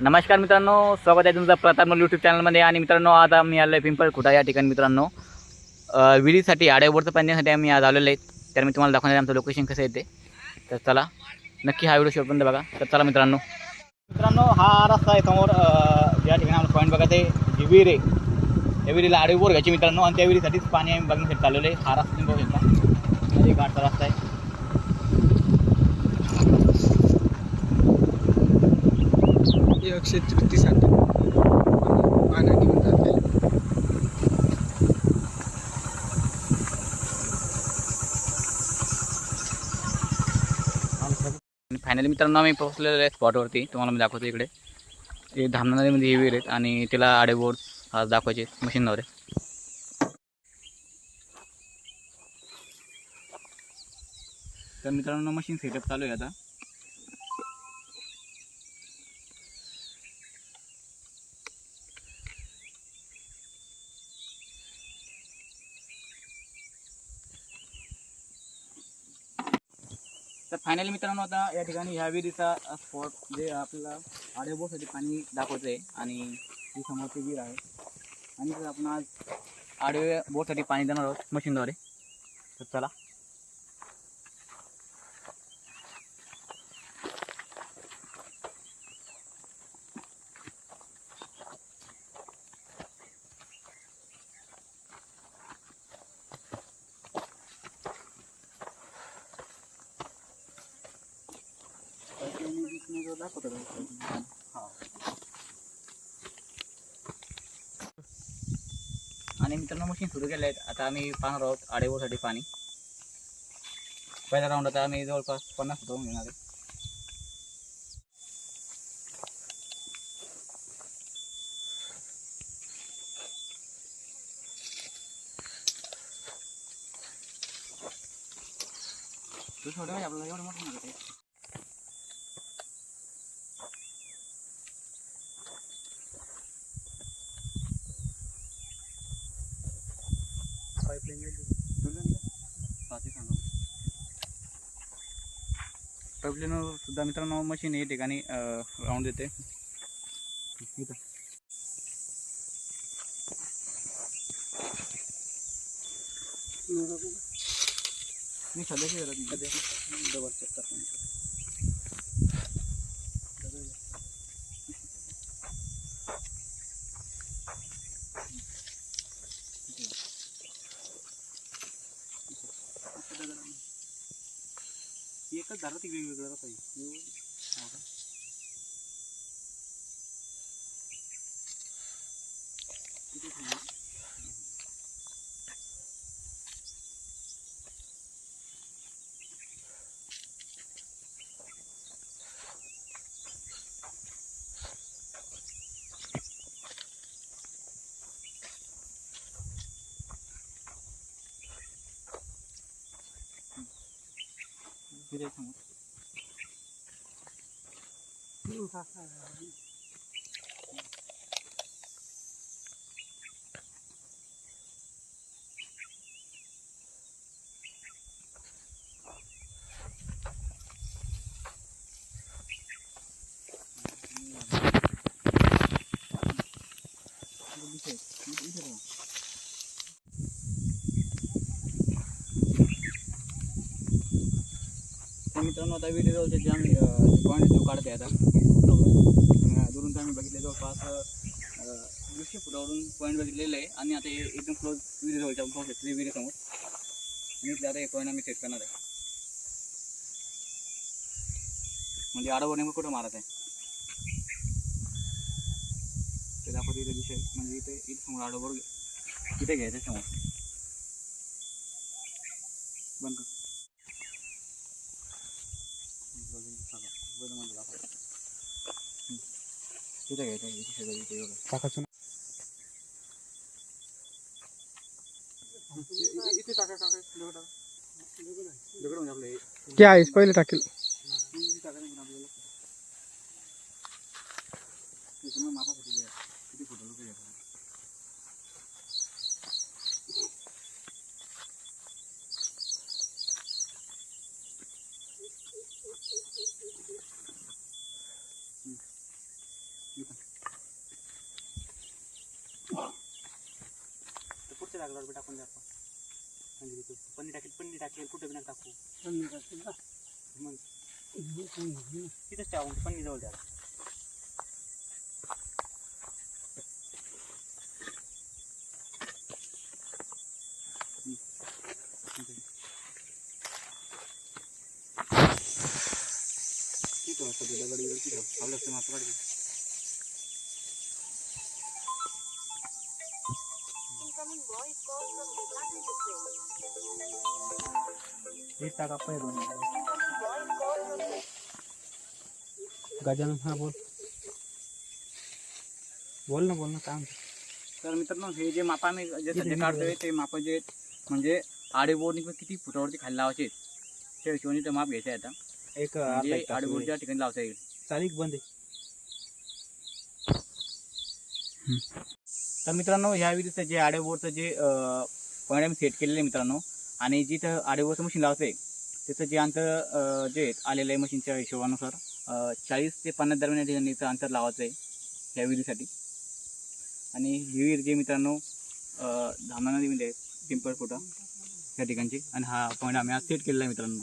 नमस्कार मित्रांनो स्वागत आहे तुमचं प्रताप यूट्यूब चॅनलमध्ये आणि मित्रांनो आज आम्ही आलो आहे पिंपळ खुटा या ठिकाणी मित्रांनो. विहिरीसाठी आड्यावरचं पाण्यासाठी आम्ही आज आलेलो आहे तर मी तुम्हाला दाखवणार आहे आमचं लोकेशन कसं येते तर चला नक्की हा व्हिडिओ शेवटपर्यंत बघा. तर चला मित्रांनो. मित्रांनो हा रस्ता आहे समोर ज्या ठिकाणी आम्हाला पॉईंट बघा आहे जी विहीर आहे. त्या विहिरीला आडेवर घ्यायची मित्रांनो. आणि त्या विहिरीसाठीच पाणी आम्ही बघण्यासाठी चाललेलो आहे. हा रस्ता तुम्ही बघू शकता. घाटचा रस्ता आहे. अक्षय तृतीसाठी पाण्याने घेऊन जाते. फायनली मित्रांनो आम्ही पोहोचलेलो आहे स्पॉटवरती तुम्हाला मी दाखवतो इकडे. ते धामणा नदीमध्ये हे विहीर आहेत आणि तिला आडेबोर्ड आज दाखवायचे मशीनवर आहे तर मित्रांनो मशीन सेटअप चालू आहे आता. तर फायनली मित्रांनो आता या ठिकाणी ह्या विहिरीचा स्पॉट जे आपल्याला आडेबोसाठी पाणी दाखवतं आहे आणि ही समोरची विहीर आहे. आणि आपण आज आडवे बोटसाठी पाणी देणार आहोत मशीनद्वारे तर चला. आणि मित्रांनो मशीन सुरू केले आहेत आता आम्ही पाहणार आहोत आडेबोसाठी पाणी. पहिल्या राऊंड आता आम्ही जवळपास पन्नास फुटावून घेणार आहे. थोडं आपल्याला एवढं मोठं नका सुद्धा मित्रांनो मशीन या ठिकाणी राऊंड देते. मी सध्याच्या गरज डबल चेक करतो. एकच झालं ती वेगवेगळं पाहिजे ফিরে तर मित्रांनो आता व्हिडिओ जवळचे जे आम्ही पॉईंट तो काढते आता. दुरून तर आम्ही बघितले जवळपास अं, दीडशे फुटावरून पॉईंट बघितलेलं आहे. आणि आता हे एकदम क्लोज विहिरी जवळच्या पाहू शकते विहिरी समोर. आणि इथले आता हे पॉईंट आम्ही सेट करणार आहे. म्हणजे आडवर नेमकं कुठं मारत आहे? ते दाखवते इथे विषय. म्हणजे इथे इथे समोर आडवर इथे घ्यायचं समोर. बंद क्या इस पहिले टाकेल कोणत्या जागेवर बी टाकून द्या आपण म्हणजे तिथं पन्नी टाकेल पन्नी टाकेल कुठं बी नका टाकू मग तिथंच टाकून पन्नी जवळ द्या ठीक आहे सध्या दगड वगैरे ठीक आहे आवलं असतं मात्र टाका गजानन हा बोल. बोल ना बोल ना काम तर मित्रांनो हे जे मापा आम्ही जे सध्या काढतोय ते माप जे म्हणजे आडे बोर्डनी पण किती फुटावरती खाली लावायचे त्या हिशोबाने ते माप घ्यायचे आता. एक म्हणजे आडे बोर्डच्या ठिकाणी लावता येईल. चालिक बंद आहे. तर मित्रांनो ह्या विधीचं जे आडे जे पॉईंट आम्ही सेट केलेलं आहे मित्रांनो आणि जिथं आडे मशीन मशीन आहे त्याचं जे अंतर जे आलेलं आहे मशीनच्या हिशोबानुसार चाळीस ते पन्नास दरम्यान या ठिकाणी अंतर लावायचं आहे ह्या विधीसाठी आणि ही विहीर जे मित्रांनो धामणा नदीमध्ये आहे पिंपळ या ठिकाणची आणि हा पॉईंट आम्ही आज सेट केलेला आहे मित्रांनो.